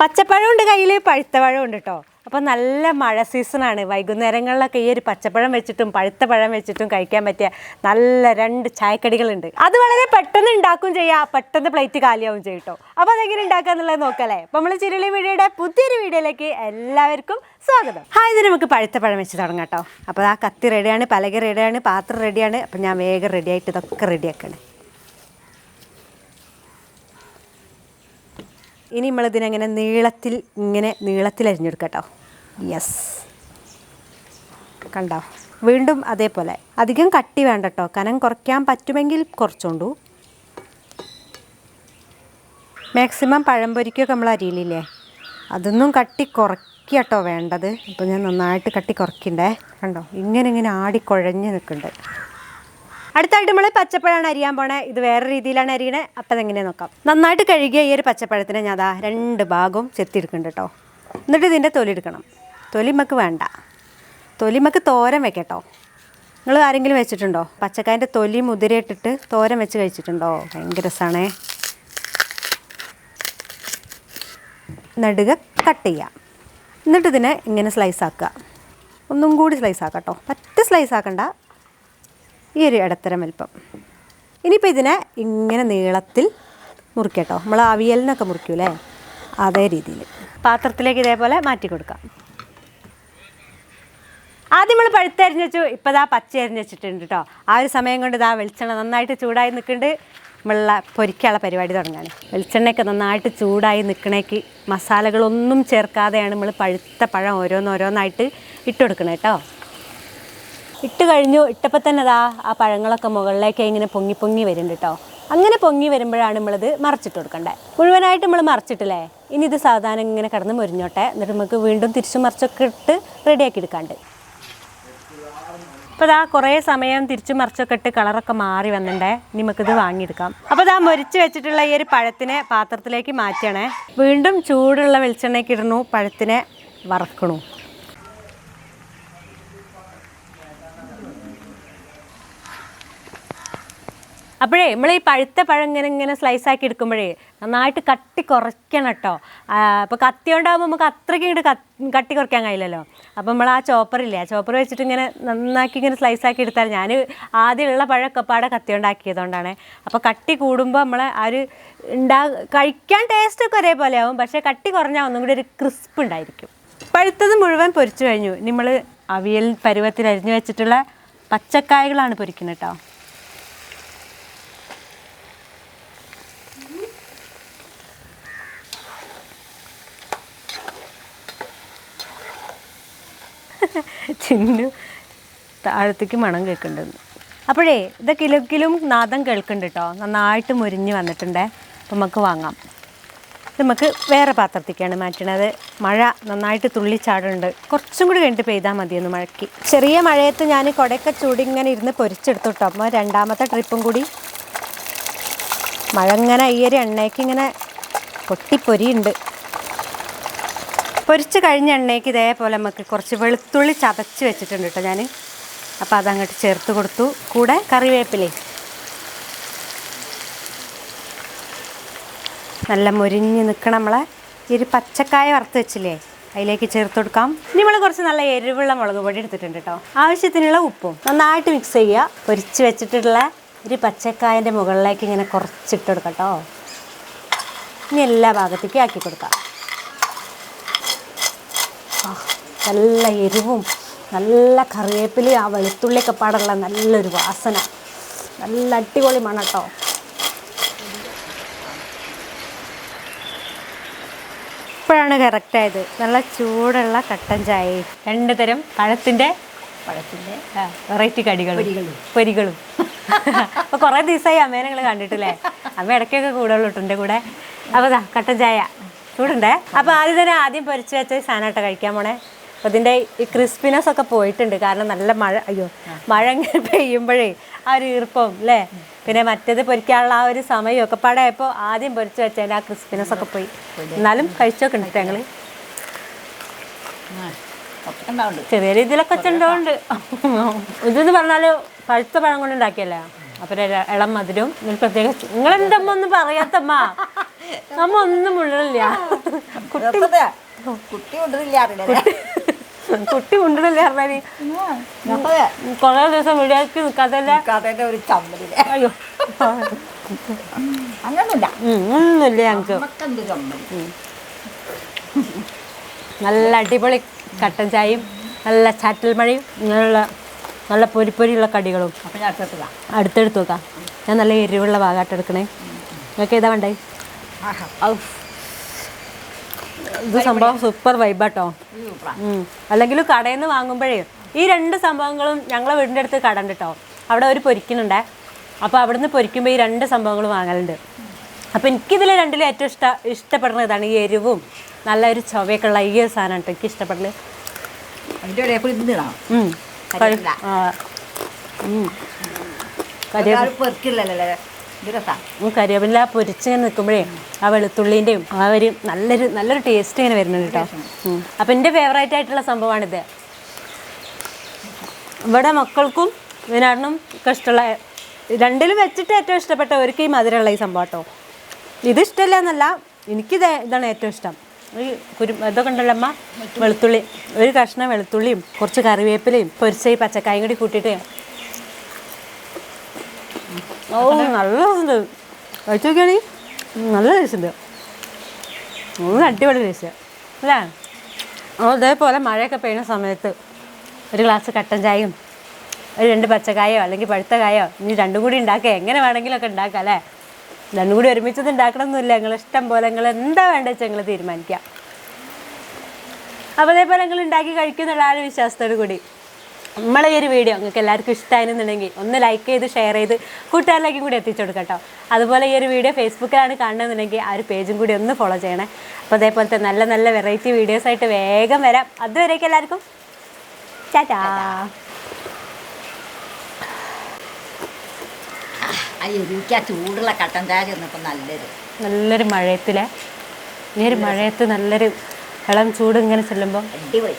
പച്ചപ്പഴം ഉണ്ട് കയ്യിൽ പഴുത്ത പഴം ഉണ്ട് കേട്ടോ അപ്പോൾ നല്ല മഴ സീസണാണ്. വൈകുന്നേരങ്ങളിലൊക്കെ ഈ ഒരു പച്ചപ്പഴം വെച്ചിട്ടും പഴുത്ത പഴം വെച്ചിട്ടും കഴിക്കാൻ പറ്റിയ നല്ല രണ്ട് ചായക്കടികളുണ്ട്. അത് വളരെ പെട്ടെന്ന് ഉണ്ടാക്കും ചെയ്യാം. പെട്ടെന്ന് പ്ലേറ്റ് കാലിയാവും ചെയ്യും കേട്ടോ അപ്പോൾ അതെങ്ങനെ ഉണ്ടാക്കുക എന്നുള്ളത് നോക്കല്ലേ? അപ്പോൾ നമ്മൾ ചിരളി വീഡിയോയുടെ പുതിയൊരു വീഡിയോയിലേക്ക് എല്ലാവർക്കും സ്വാഗതം. ഹായ് ഇത് നമുക്ക് പഴുത്ത പഴം വെച്ച് തുടങ്ങാം കേട്ടോ അപ്പോൾ ആ കത്തി റെഡിയാണ് പലക റെഡിയാണ് പാത്രം റെഡിയാണ് അപ്പോൾ ഞാൻ വേഗം റെഡിയായിട്ട് ഇതൊക്കെ റെഡിയാക്കണേ ഇനി നമ്മളിതിനെങ്ങനെ നീളത്തിൽ ഇങ്ങനെ നീളത്തിൽ അരിഞ്ഞെടുക്കട്ടോ. യെസ് കണ്ടോ? വീണ്ടും അതേപോലെ. അധികം കട്ടി വേണ്ട കേട്ടോ കനം കുറയ്ക്കാൻ പറ്റുമെങ്കിൽ കുറച്ചുകൊണ്ടു മാക്സിമം പഴംപൊരിക്കൊക്കെ നമ്മൾ അരിയില്ലേ അതൊന്നും കട്ടി കുറയ്ക്കട്ടോ വേണ്ടത്. അപ്പോൾ ഞാൻ നന്നായിട്ട് കട്ടി കുറയ്ക്കണ്ടേ? കണ്ടോ? ഇങ്ങനെ ഇങ്ങനെ ആടി കുഴഞ്ഞ് നിൽക്കുന്നുണ്ട് അടുത്തായിട്ട് നമ്മൾ പച്ചപ്പഴമാണ് അരിയാൻ പോണേ. ഇത് വേറെ രീതിയിലാണ് അരിയണേ. അപ്പം അതെങ്ങനെ നോക്കാം. നന്നായിട്ട് കഴുകിയ ഈ ഒരു പച്ചപ്പഴത്തിനെ ഞാൻ അതാ രണ്ട് ഭാഗവും ചെത്തിയെടുക്കുന്നുണ്ട് കേട്ടോ. എന്നിട്ട് ഇതിന്റെ തൊലി എടുക്കണം. തൊലി നമുക്ക് വേണ്ട. തൊലി നമുക്ക് തോരൻ വെക്കട്ടോ. നിങ്ങൾ ആരെങ്കിലും വെച്ചിട്ടുണ്ടോ? പച്ചക്കായന്റെ തൊലി മുതിരയിട്ടിട്ട് തോരൻ വെച്ച് കഴിച്ചിട്ടുണ്ടോ? ഭയങ്കര രസമാണേ നടുക കട്ട് ചെയ്യാം. എന്നിട്ട് ഇതിനെ ഇങ്ങനെ സ്ലൈസ് ആക്കുക. ഒന്നും കൂടി സ്ലൈസ് ആക്കാം കേട്ടോ. പറ്റ സ്ലൈസ് ആക്കണ്ട. ഈ ഒരു ഇടത്തരം വലിപ്പം. ഇനിയിപ്പോൾ ഇതിനെ ഇങ്ങനെ നീളത്തിൽ മുറിക്കട്ടോ. നമ്മൾ അവിയലിനൊക്കെ മുറിക്കൂലേ? അതേ രീതിയിൽ പാത്രത്തിലേക്ക് ഇതേപോലെ മാറ്റി കൊടുക്കാം. ആദ്യം നമ്മൾ പഴുത്തരിഞ്ഞ് വെച്ചു. ഇപ്പോൾ ഇതാ പച്ച അരിഞ്ഞ് വെച്ചിട്ടുണ്ട് കേട്ടോ ആ ഒരു സമയം കൊണ്ട് ഇതാ വെളിച്ചെണ്ണ നന്നായിട്ട് ചൂടായി നിൽക്കുന്നുണ്ട് നമ്മളുള്ള പൊരിക്കാനുള്ള പരിപാടി തുടങ്ങാണ്. വെളിച്ചെണ്ണയൊക്കെ നന്നായിട്ട് ചൂടായി നിൽക്കണേക്ക് മസാലകളൊന്നും ചേർക്കാതെയാണ് നമ്മൾ പഴുത്ത പഴം ഓരോന്നോരോന്നായിട്ട് ഇട്ട് കൊടുക്കണേ കേട്ടോ ഇട്ട് കഴിഞ്ഞു. ഇട്ടപ്പോൾ തന്നെ അതാ ആ പഴങ്ങളൊക്കെ മുകളിലേക്ക് ഇങ്ങനെ പൊങ്ങി പൊങ്ങി വരുന്നുണ്ട് കേട്ടോ അങ്ങനെ പൊങ്ങി വരുമ്പോഴാണ് നമ്മളിത് മറച്ചിട്ട് കൊടുക്കേണ്ടത് മുഴുവനായിട്ട് നമ്മൾ മറച്ചിട്ടില്ലേ? ഇനി ഇത് സാധാരണ ഇങ്ങനെ കിടന്ന് മുരിഞ്ഞോട്ടെ. എന്നിട്ട് നമുക്ക് വീണ്ടും തിരിച്ചു മറിച്ചൊക്കെ ഇട്ട് റെഡിയാക്കി എടുക്കാണ്ട്. അപ്പോൾ ഇതാ കുറേ സമയം തിരിച്ചു മറിച്ചൊക്കെ ഇട്ട് കളറൊക്കെ മാറി വന്നിട്ടുണ്ടേ നമുക്കിത് വാങ്ങിയെടുക്കാം. അപ്പോൾ ഇതാ മൊരിച്ച് വെച്ചിട്ടുള്ള ഈ ഒരു പഴത്തിനെ പാത്രത്തിലേക്ക് മാറ്റണേ വീണ്ടും ചൂടുള്ള വെളിച്ചെണ്ണയ്ക്ക് ഇടണു. പഴത്തിനെ വറക്കണു. അപ്പോഴേ നമ്മൾ ഈ പഴുത്ത പഴം ഇങ്ങനെ ഇങ്ങനെ സ്ലൈസ് ആക്കി എടുക്കുമ്പോഴേ നന്നായിട്ട് കട്ടി കുറയ്ക്കണം കേട്ടോ. അപ്പോൾ കത്തി കൊണ്ടാകുമ്പോൾ നമുക്ക് അത്രയ്ക്ക് ഇങ്ങോട്ട് കട്ടി കുറയ്ക്കാൻ കഴിയില്ലല്ലോ. അപ്പോൾ നമ്മൾ ആ ചോപ്പറില്ലേ ആ ചോപ്പർ വെച്ചിട്ട് ഇങ്ങനെ നന്നാക്കി ഇങ്ങനെ സ്ലൈസ് ആക്കി എടുത്താൽ ഞാൻ ആദ്യമുള്ള പഴമൊക്കെ പാടെ കത്തി കൊണ്ടാക്കിയതുകൊണ്ടാണ്. അപ്പോൾ കട്ടി കൂടുമ്പോൾ നമ്മളെ ആ ഒരു ഉണ്ടാ കഴിക്കാൻ ടേസ്റ്റ് ഒക്കെ ഒരേപോലെ ആവും പക്ഷേ കട്ടി കുറഞ്ഞാൽ ഒന്നും കൂടി ഒരു ക്രിസ്പ് ഉണ്ടായിരിക്കും. പഴുത്തത് മുഴുവൻ പൊരിച്ചു കഴിഞ്ഞു. നമ്മൾ അവിയൽ പരുവത്തിൽ അരിഞ്ഞു വെച്ചിട്ടുള്ള പച്ചക്കായകളാണ് പൊരിക്കുന്നത് കേട്ടോ. ചിന്നു താഴത്തേക്ക് മണം കേൾക്കുന്നുണ്ട്. അപ്പോഴേ ഇത് കിലക്കിലും നാദം കേൾക്കുന്നുണ്ട് കേട്ടോ നന്നായിട്ട് മുരിഞ്ഞ് വന്നിട്ടുണ്ട്. അപ്പം നമുക്ക് വാങ്ങാം. ഇത് നമുക്ക് വേറെ പാത്രത്തേക്കാണ് മാറ്റണത്. മഴ നന്നായിട്ട് തുള്ളിച്ചാടുണ്ട് കുറച്ചും കൂടി കഴിഞ്ഞിട്ട് പെയ്താൽ മതിയൊന്ന് മഴയ്ക്ക്. ചെറിയ മഴയത്ത് ഞാൻ കുടയൊക്കെ ചൂടി ഇങ്ങനെ ഇരുന്ന് പൊരിച്ചെടുത്തു കേട്ടോ അപ്പോൾ രണ്ടാമത്തെ ട്രിപ്പും കൂടി മഴ ഇങ്ങനെ ഈ ഒരു എണ്ണയ്ക്ക് ഇങ്ങനെ പൊട്ടിപ്പൊരിയുണ്ട്. പൊരിച്ച് കഴിഞ്ഞ എണ്ണയ്ക്ക് ഇതേപോലെ നമുക്ക് കുറച്ച് വെളുത്തുള്ളി ചതച്ച് വെച്ചിട്ടുണ്ട് കേട്ടോ ഞാൻ അപ്പോൾ അതങ്ങോട്ട് ചേർത്ത് കൊടുത്തു. കൂടെ കറിവേപ്പിലേ. നല്ല മുരിഞ്ഞ് നിൽക്കണം നമ്മളെ ഈ ഒരു പച്ചക്കായ വറുത്ത് വെച്ചില്ലേ അതിലേക്ക് ചേർത്ത് കൊടുക്കാം. ഇനി നമ്മൾ കുറച്ച് നല്ല എരിവുള്ള മുളക് പൊടി എടുത്തിട്ടുണ്ട് കേട്ടോ. ആവശ്യത്തിനുള്ള ഉപ്പും. നന്നായിട്ട് മിക്സ് ചെയ്യുക. പൊരിച്ച് വെച്ചിട്ടുള്ള ഒരു പച്ചക്കായന്റെ മുകളിലേക്ക് ഇങ്ങനെ കുറച്ചിട്ട് കൊടുക്കാം കേട്ടോ. ഇനി എല്ലാ ഭാഗത്തേക്കും ആക്കി കൊടുക്കാം ആ, നല്ല എരിവും നല്ല കറിവേപ്പിലയും ആ വെളുത്തുള്ളിയൊക്കെ പാടുള്ള നല്ലൊരു വാസന. നല്ല അടിപൊളി മണം കേട്ടോ. ഇപ്പോഴാണ് കറക്റ്റായത് നല്ല ചൂടുള്ള കട്ടൻ ചായ രണ്ട് തരം പഴത്തിന്റെ പഴത്തിന്റെ വെറൈറ്റി കടികളും പൊരികളും. അപ്പോൾ കുറേ ദിവസമായി അമ്മേനെ നിങ്ങൾ കണ്ടിട്ടില്ലേ? അമ്മ ഇടയ്ക്കൊക്കെ കൂടുള്ളൂ എന്റെ കൂടെ. അപ്പോൾ ദാ കട്ടൻ ചായ. ചൂടുണ്ടേ? അപ്പോൾ ആദ്യം തന്നെ ആദ്യം പൊരിച്ചു വെച്ച സാധനമായിട്ട് കഴിക്കാൻ പോണേ. അപ്പോൾ ഇതിന്റെ ഈ ക്രിസ്പിനെസ് ഒക്കെ പോയിട്ടുണ്ട്. കാരണം നല്ല മഴ അയ്യോ മഴ ഇങ്ങനെ പെയ്യുമ്പോഴേ ആ ഒരു ഈർപ്പം അല്ലേ പിന്നെ മറ്റേത് പൊരിക്കാനുള്ള ആ ഒരു സമയം ഒക്കെ പാടായപ്പോൾ ആദ്യം പൊരിച്ച് വെച്ചതിന്റെ ആ ക്രിസ്പിനെസ് ഒക്കെ പോയി. എന്നാലും കഴിച്ചൊക്കെ ഉണ്ട് ഞങ്ങൾ ചെറിയ രീതിയിലൊക്കെ ചെണ്ടോണ്ട് ഇതെന്ന് പറഞ്ഞാൽ പഴുത്ത പഴം കൊണ്ട് ഉണ്ടാക്കിയല്ലേ? അപ്പൊ ഇളം മധുരവും പ്രത്യേക നിങ്ങളെന്തമ്മ ഒന്നും പറയാത്തമ്മ? നമ്മ ഒന്നും ഉള്ളില്ല കുട്ടി കുട്ടി കൊണ്ടില്ല കുട്ടി ഉണ്ടല്ലേ പറഞ്ഞാൽ? കൊറേ ദിവസം വീഡിയോക്ക് നിൽക്കാത്തല്ലേ കഥയുടെ ഒരു ചമ്മലില്ല അയ്യോ. അങ്ങനൊന്നുമില്ല. ഒന്നുമില്ല ഞങ്ങക്ക്. നമുക്കെന്ത് ചമ്മൽ. നല്ല അടിപൊളി കട്ടൻ ചായയും നല്ല ചാറ്റൽ മഴയും ഇങ്ങനെയുള്ള നല്ല പൊരിപ്പൊരിയുള്ള കടികളും. അടുത്തെടുത്ത് നോക്കാം ഞാൻ നല്ല എരിവുള്ള ഭാഗമായിട്ട് എടുക്കണേ. നിങ്ങൾക്ക് ഏതാ വേണ്ടേ? ഔ. ഇത് സംഭവം സൂപ്പർ വൈബാട്ടോ അല്ലെങ്കിലും അല്ലെങ്കിൽ കടയിൽ നിന്ന് വാങ്ങുമ്പോഴേ ഈ രണ്ട് സംഭവങ്ങളും ഞങ്ങളെ വീടിന്റെ അടുത്ത് കട ഉണ്ട് കേട്ടോ അവിടെ ഒരു പൊരിക്കുന്നുണ്ടേ. അപ്പോൾ അവിടുന്ന് പൊരിക്കുമ്പോൾ ഈ രണ്ട് സംഭവങ്ങൾ വാങ്ങലുണ്ട്. അപ്പോൾ എനിക്കിതിൽ രണ്ടിലും ഏറ്റവും ഇഷ്ട ഇഷ്ടപ്പെടുന്ന ഇതാണ് ഈ എരിവും. നല്ലൊരു ചൊവയൊക്കെ ഉള്ള ഈ ഒരു സാധനം കേട്ടോ എനിക്ക് ഇഷ്ടപ്പെടൽ. കരിവേപ്പില. കരിവേപ്പില പൊരിച്ച് രസാ കരിവേപ്പില പൊരിച്ചിങ്ങനെ നിൽക്കുമ്പോഴേ ആ വെളുത്തുള്ളിന്റെയും ആ ഒരു നല്ലൊരു നല്ലൊരു ടേസ്റ്റ് ഇങ്ങനെ വരുന്നുണ്ട് കേട്ടോ. അപ്പം എന്റെ ഫേവറേറ്റ് ആയിട്ടുള്ള സംഭവമാണിത്. ഇവിടെ മക്കൾക്കും ഇതിനാടിനും ഒക്കെ ഇഷ്ടമുള്ള രണ്ടിലും വെച്ചിട്ട് ഏറ്റവും ഇഷ്ടപ്പെട്ട അവർക്ക് ഈ മധുരമുള്ള ഈ സംഭവം കേട്ടോ ഇത് ഇഷ്ടമില്ല എന്നല്ല എനിക്കിത് ഇതാണ് ഏറ്റവും ഇഷ്ടം. ഈ കുരു ഇതൊക്കെ ഉണ്ടല്ലോ അമ്മ വെളുത്തുള്ളി. ഒരു കഷ്ണം വെളുത്തുള്ളിയും കുറച്ച് കറിവേപ്പിലയും പൊരിച്ച ഈ പച്ചക്കായും കൂടി കൂട്ടിയിട്ട് ഓ നല്ല രസമുണ്ട് കഴിച്ചു നോക്കിയാണെങ്കിൽ നല്ല രസമുണ്ട് അടിപൊളി ടേസ്റ്റ്. അല്ലേ? അതേപോലെ മഴയൊക്കെ പെയ്യുന്ന സമയത്ത് ഒരു ഗ്ലാസ് കട്ടൻ ചായയും ഒരു രണ്ട് പച്ചക്കായോ അല്ലെങ്കിൽ പഴുത്ത കായോ ഇനി രണ്ടും കൂടി ഉണ്ടാക്കുക. എങ്ങനെ വേണമെങ്കിലും ഒക്കെ ഉണ്ടാക്കാം അല്ലേ? രണ്ടും കൂടി ഒരുമിച്ചത് ഉണ്ടാക്കണമെന്നില്ല നിങ്ങൾ ഇഷ്ടം പോലെ നിങ്ങൾ എന്താ വേണ്ടത് വെച്ചാൽ നിങ്ങൾ തീരുമാനിക്കാം അപ്പോൾ അതേപോലെ നിങ്ങൾ ഉണ്ടാക്കി കഴിക്കുന്നുള്ള ആ ഒരു വിശ്വാസത്തോടു കൂടി നമ്മളെ ഈ ഒരു വീഡിയോ നിങ്ങൾക്ക് എല്ലാവർക്കും ഇഷ്ടമായിരുന്നുണ്ടെങ്കിൽ ഒന്ന് ലൈക്ക് ചെയ്ത് ഷെയർ ചെയ്ത് കൂട്ടുകാരിലേക്കും കൂടി എത്തിച്ചു കൊടുക്കട്ടോ കേട്ടോ. അതുപോലെ ഈ ഒരു വീഡിയോ ഫേസ്ബുക്കിലാണ് കാണണമെന്നുണ്ടെങ്കിൽ ആ ഒരു പേജും കൂടി ഒന്ന് ഫോളോ ചെയ്യണേ. അപ്പോൾ അതേപോലത്തെ നല്ല നല്ല വെറൈറ്റി വീഡിയോസായിട്ട് വേഗം വരാം. അതുവരേക്കും എല്ലാവർക്കും. ചാറ്റാ ആ എരിക്ക് ആ ചൂടുള്ള കട്ടൻ ചായ ചെന്നപ്പോൾ നല്ലൊരു നല്ലൊരു മഴയത്തിലെ. ഈ ഒരു മഴയത്ത് നല്ലൊരു ഇളം ചൂട് ഇങ്ങനെ ചെല്ലുമ്പോൾ അടിപൊളി.